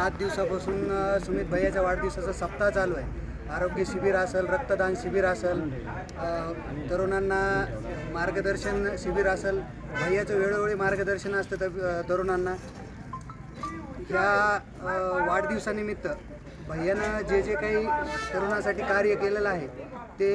सात दिवसापासून सुमित भैयाच्या वाढदिवसाचा सप्ताह चालू आहे. आरोग्य शिबिर असेल रक्तदान शिबिर असेल तरुणांना मार्गदर्शन शिबिर असेल भैयाचं वेळोवेळी मार्गदर्शन असतं त्या तरुणांना. ह्या वाढदिवसानिमित्त भैयानं जे जे काही तरुणासाठी कार्य केलेलं आहे ते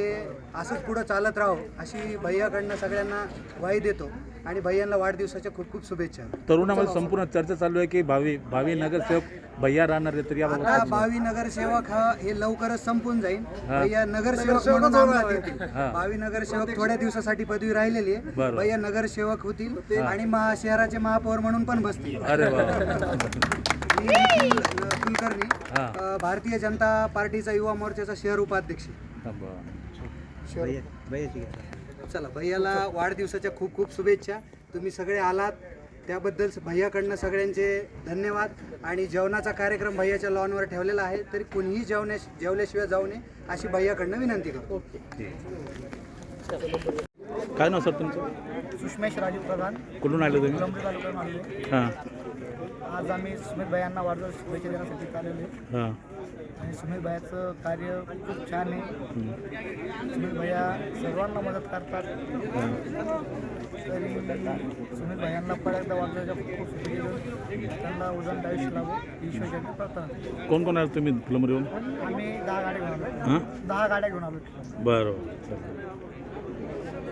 असंच पुढं चालत राहो अशी भैयाकडनं सगळ्यांना वाई देतो. आणि भैयांना वाढदिवसाच्या खूप खूप शुभेच्छा. तरुणामध्ये संपूर्ण चर्चा चालू आहे की भावी भावी नगरसेवक भैया राहणार आहे तर याबाबत आता भावी नगरसेवक हा हे लवकरच संपून जाईल. भैया नगरसेवक म्हणून येतील. हा. भावी नगरसेवक थोड्या दिवसासाठी पदवी राहिलेली आहे. भैया नगरसेवक होतील आणि महा शहराचे महापौर म्हणून पण बसतील. अरे वा. मी निखिल कुलकर्णी हा. अ, भारतीय जनता पार्टीचा युवा मोर्चाचा शहर उपाध्यक्ष. चला भैयाला वाढदिवसाच्या खूप खूप शुभेच्छा. तुम्ही सगळे आलात. त्याबद्दल भैयाकडनं सगळ्यांचे धन्यवाद. आणि जेवणाचा कार्यक्रम भैयाच्या लॉनवर ठेवलेला आहे. तरी कुणीही जेवण्या जेवल्याशिवाय जाऊ नये अशी भैयाकडनं विनंती करतो. काय नाव सर तुमचं? सुषमेश राजीव प्रधान. कुठून आले तुम्ही? कळंबी तालुक्यातून आलेलो हां. आज आम्ही सुमित भैयांना वाढदिवस शुभेच्छा देण्यासाठी आलेलो आहे. हां. आणि सुमित भैयाचं कार्य खूप छान आहे. सुमित भैया सर्वांना मदत करतात. तरी सुमित भैयांना एकदा वाढदिवसाच्या खूप खूप शुभेच्छा त्यांना उजळण आयुष्य लाभो. ही ईश्वरचरणी प्रार्थना करतो. कोण कोण आले तुम्ही फुलंबर येऊन? आम्ही दहा गाड्या घेऊन आलो हां? दहा गाड्या घेऊन आलो बरं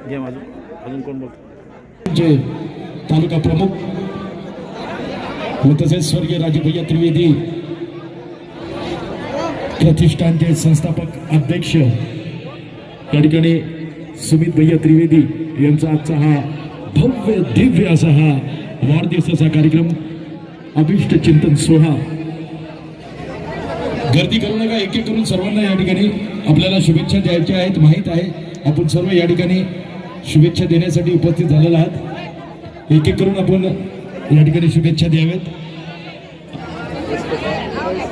घे अजून अजून कोण बोलतो? जे तालुका प्रमुख व तसेच स्वर्गीय राजभैया त्रिवेदी प्रतिष्ठानचे संस्थापक अध्यक्ष या ठिकाणी सुमित भैया त्रिवेदी यांचा आजचा हा भव्य दिव्य असा हा वाढदिवसाचा कार्यक्रम. अभिष्ट चिंतन सोहळा. गर्दी करू नका एक एक करून सर्वांना या ठिकाणी आपल्याला शुभेच्छा द्यायच्या आहेत माहीत आहे. आपण सर्व या ठिकाणी शुभेच्छा देण्यासाठी उपस्थित झालेला आहात. एक एक करून आपण या ठिकाणी शुभेच्छा द्याव्यात.